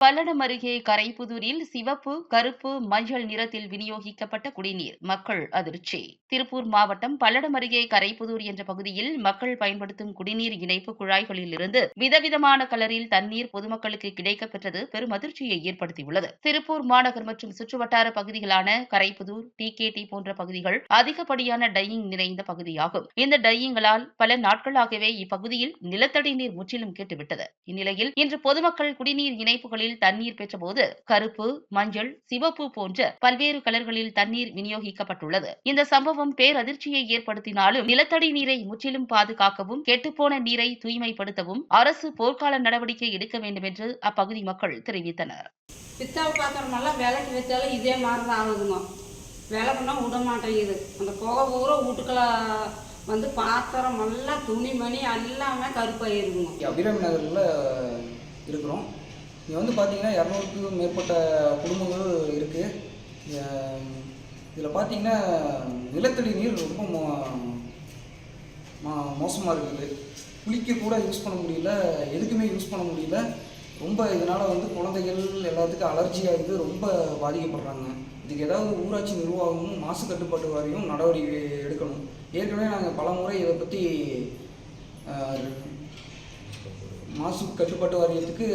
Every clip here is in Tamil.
பல்லடம் அருகே கரைப்புதூரில் சிவப்பு கருப்பு மஞ்சள் நிறத்தில் விநியோகிக்கப்பட்ட குடிநீர். மக்கள் அதிர்ச்சி. திருப்பூர் மாவட்டம் பல்லடம் அருகே கரைப்புதூர் என்ற பகுதியில் மக்கள் பயன்படுத்தும் குடிநீர் இணைப்பு குழாய்களில் இருந்து விதவிதமான கலரில் தண்ணீர் பொதுமக்களுக்கு கிடைக்கப்பெற்றது பெரும் அதிர்ச்சியை ஏற்படுத்தியுள்ளது. திருப்பூர் மாநகர் மற்றும் சுற்றுவட்டார பகுதிகளான கரைப்புதூர் டிகேடி போன்ற பகுதிகள் அதிகப்படியான டையிங் நிறைந்த பகுதியாகும். இந்த டையிங்களால் பல நாட்களாகவே இப்பகுதியில் நிலத்தடி நீர் முற்றிலும் கெட்டுவிட்டது. இந்நிலையில் இன்று பொதுமக்கள் குடிநீர் இணைப்புகளில் தண்ணீர் பெற்றபோது கருப்பு மஞ்சள் சிவப்பு போன்ற பல்வேறு கலர்களில் தண்ணீர் விநியோகிக்கப்பட்டுள்ளது. இந்த சம்பவம் பேரதிர்ச்சியை ஏற்படுத்தினாலும் நிலத்தடி நீரை முற்றிலும் பாதுகாக்கவும் கெட்டுப்போன நீரை தூய்மைப்படுத்தவும் அரசு போர்க்கால நடவடிக்கை எடுக்க வேண்டும் என்று அப்பகுதி மக்கள் தெரிவித்தனர். பித்தளை பாத்திரமெல்லாம் விலைக்கு வச்சாலும் இதே மாதிரி தான் ஆகுதுங்க விளக்குனா விட மாட்டேங்குது. அந்த புகை பூரா வீட்டுக்குள்ள வந்து பாத்திரம் எல்லாம் துணிமணி எல்லாமே கருப்பாயிருக்குங்க அபிராமி நகரில் இருக்கிறோம். இங்கே வந்து பார்த்தீங்கன்னா இரநூறுக்கும் மேற்பட்ட குடும்பங்கள் இருக்குது இதில் பார்த்தீங்கன்னா நிலத்தடி நீர் ரொம்ப மோ மா- மோசமாக இருக்குது. குளிக்க கூட யூஸ் பண்ண முடியல எதுக்குமே யூஸ் பண்ண முடியல. ரொம்ப இதனால் வந்து குழந்தைகள் எல்லாத்துக்கும் அலர்ஜி ஆகுது ரொம்ப பாதிக்கப்படுறாங்க. இதுக்கு ஏதாவது ஊராட்சி நிர்வாகமும் மாசு கட்டுப்பாட்டு வாரியம் நடவடிக்கை எடுக்கணும். ஏற்கனவே நாங்கள் பல முறை இதை பற்றி மாசு கட்டுப்பாட்டு வாரியத்துக்கு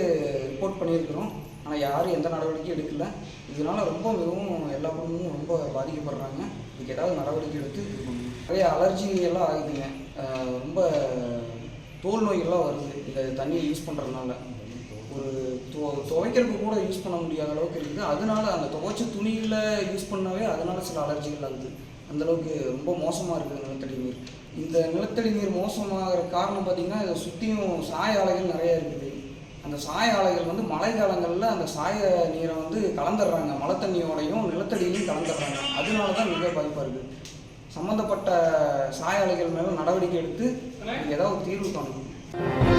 ரிப்போர்ட் பண்ணியிருக்கிறோம். ஆனால் யாரும் எந்த நடவடிக்கையும் எடுக்கல. இதனால் ரொம்ப மிகவும் எல்லா குடும்பமும் ரொம்ப பாதிக்கப்படுறாங்க. இதுக்கு ஏதாவது நடவடிக்கை எடுத்து நிறைய அலர்ஜி எல்லாம் ஆகுதுங்க. ரொம்ப தோல் நோய்கள்லாம் வருது. இந்த தண்ணியை யூஸ் பண்ணுறதுனால ஒரு துவ துவைக்கிறதுக்கு கூட யூஸ் பண்ண முடியாத அளவுக்கு இருக்குது. அதனால அந்த துவைச்ச துணியில் யூஸ் பண்ணாவே அதனால் சில அலர்ஜிகள் ஆகுது. அந்தளவுக்கு ரொம்ப மோசமாக இருக்குது நிலத்தடி நீர். இந்த நிலத்தடி நீர் மோசமாகிற காரணம் பார்த்திங்கன்னா இதை சுற்றியும் சாய ஆலைகள் நிறைய இருக்குது. அந்த சாய ஆலைகள் வந்து மழை காலங்களில் அந்த சாய நீரை வந்து கலந்துடுறாங்க. மழை தண்ணியோடையும் நிலத்தடியிலையும் கலந்துடுறாங்க. அதனால தான் மிக பாதிப்பாக இருக்குது சம்மந்தப்பட்ட சாய ஆலைகள் மேலே நடவடிக்கை எடுத்து ஏதாவது தீர்வு காணணும்.